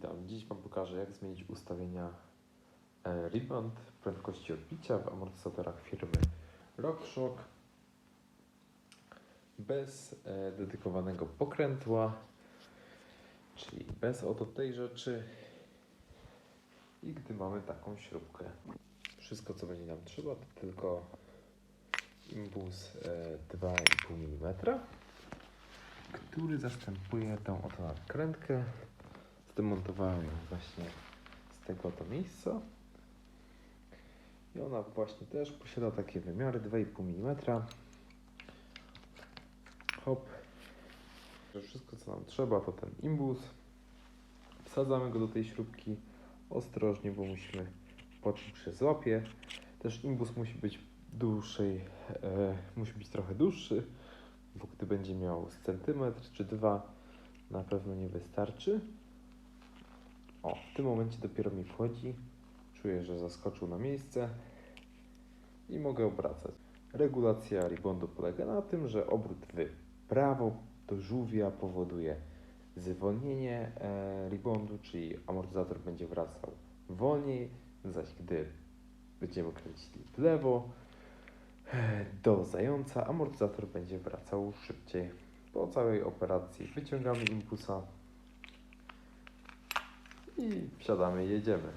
Witam. Dziś Wam pokażę, jak zmienić ustawienia e, Rebound prędkości odbicia w amortyzatorach firmy RockShox bez e, dedykowanego pokrętła, czyli bez oto tej rzeczy i gdy mamy taką śrubkę. Wszystko, co będzie nam trzeba, to tylko impuls e, 2,5 mm, który zastępuje tą oto nakrętkę. Zdemontowałem ją właśnie z tego oto miejsca. I ona właśnie też posiada takie wymiary 2,5 mm. Hop. Wszystko co nam trzeba to ten imbus. Wsadzamy go do tej śrubki ostrożnie, bo musimy poczuć, że złapie. Też imbus musi być dłuższej, e, musi być trochę dłuższy, bo gdy będzie miał centymetr czy dwa, na pewno nie wystarczy. O, w tym momencie dopiero mi wchodzi. Czuję, że zaskoczył na miejsce i mogę obracać. Regulacja ribondu polega na tym, że obrót w prawo do żółwia powoduje zwolnienie e, ribondu, czyli amortyzator będzie wracał wolniej, zaś gdy będziemy kręcili w lewo e, do zająca, amortyzator będzie wracał szybciej. Po całej operacji wyciągamy impulsa i wsiadamy i jedziemy.